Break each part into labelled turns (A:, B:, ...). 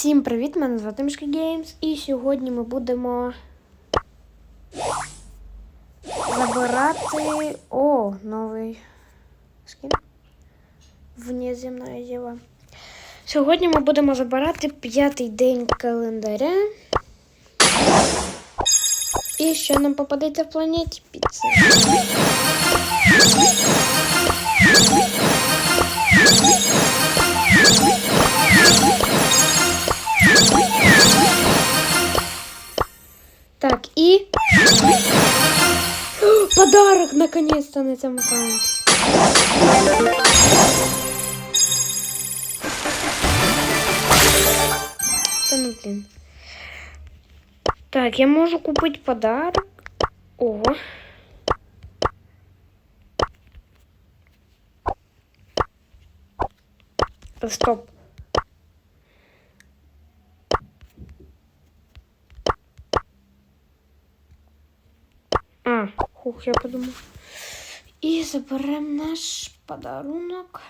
A: Всім привіт! Мене звати Мішка Геймс, і сьогодні ми будемо забирати. О, новий скін. Внеземна діва. Сьогодні ми будемо забирати п'ятий день календаря. І що нам попадеться в планеті піци? Подарок наконец-то на этом аккаунте. Та ну блин. Так, я можу купити подарок. Ого. Стоп. Хух, я подумав. І заберемо наш подарунок.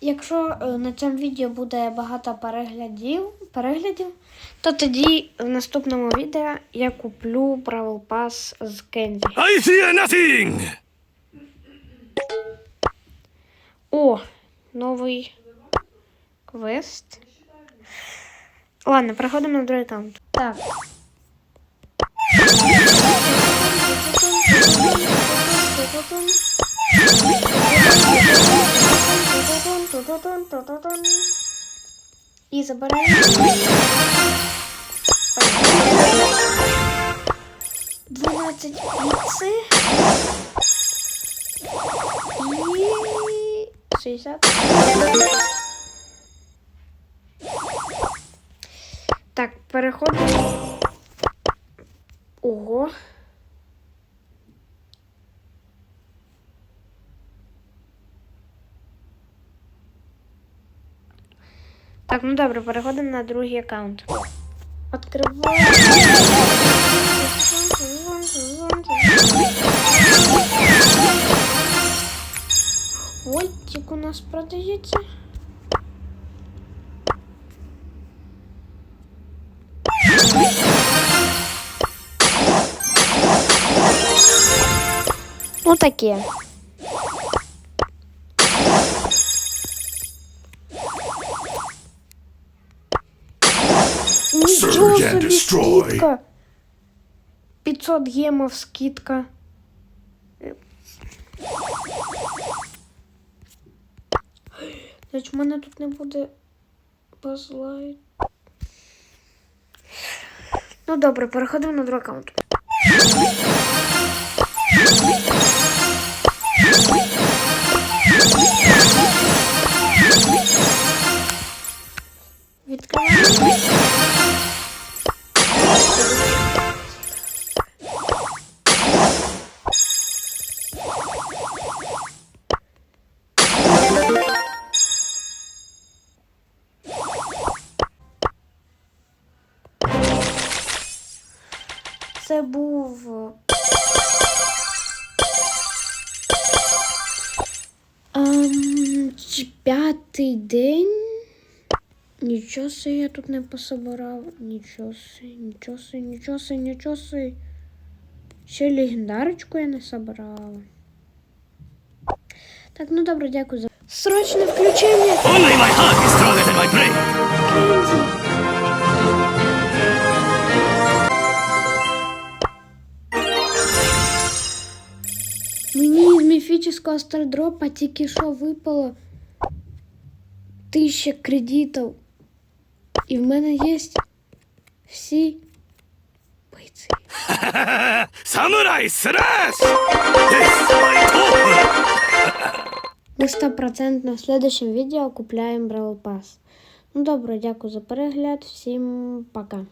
A: Якщо е, на цьому відео буде багато переглядів, переглядів, то тоді в наступному відео я куплю Бравл Пас з Кенді.
B: I fear nothing!
A: О, новий квест. Ладно, переходимо на другий аккаунт. Так. І забираємо. 12 піци. І 60. Так, переходимо. Ого. Так, ну добре, переходимо на другий аккаунт. Откриваємо. Вольтик у нас продається. Ну таке. Нічого собі скидка. 500 гемов скидка. Значить, в мене тут не буде базлайт. Ну добре, переходимо на другий аккаунт. Відкриваємо. Це був. Ем, п'ятий день. Нічого си я тут не пособирав. Нічого си, нічого си, нічого си, нічого си. Ще легендарочку я не собирала. Так, ну добре, дякую за. Срочне включення!
B: Only my heart is stronger than my brain!
A: Мені з міфічного стардропа тільки що випало тисяча кредитів. І в мене є всі бойці.
B: Самурай by
A: Ми 100% в следующем відео купляємо Brawl Pass. Ну добре, дякую за перегляд. Всім пока.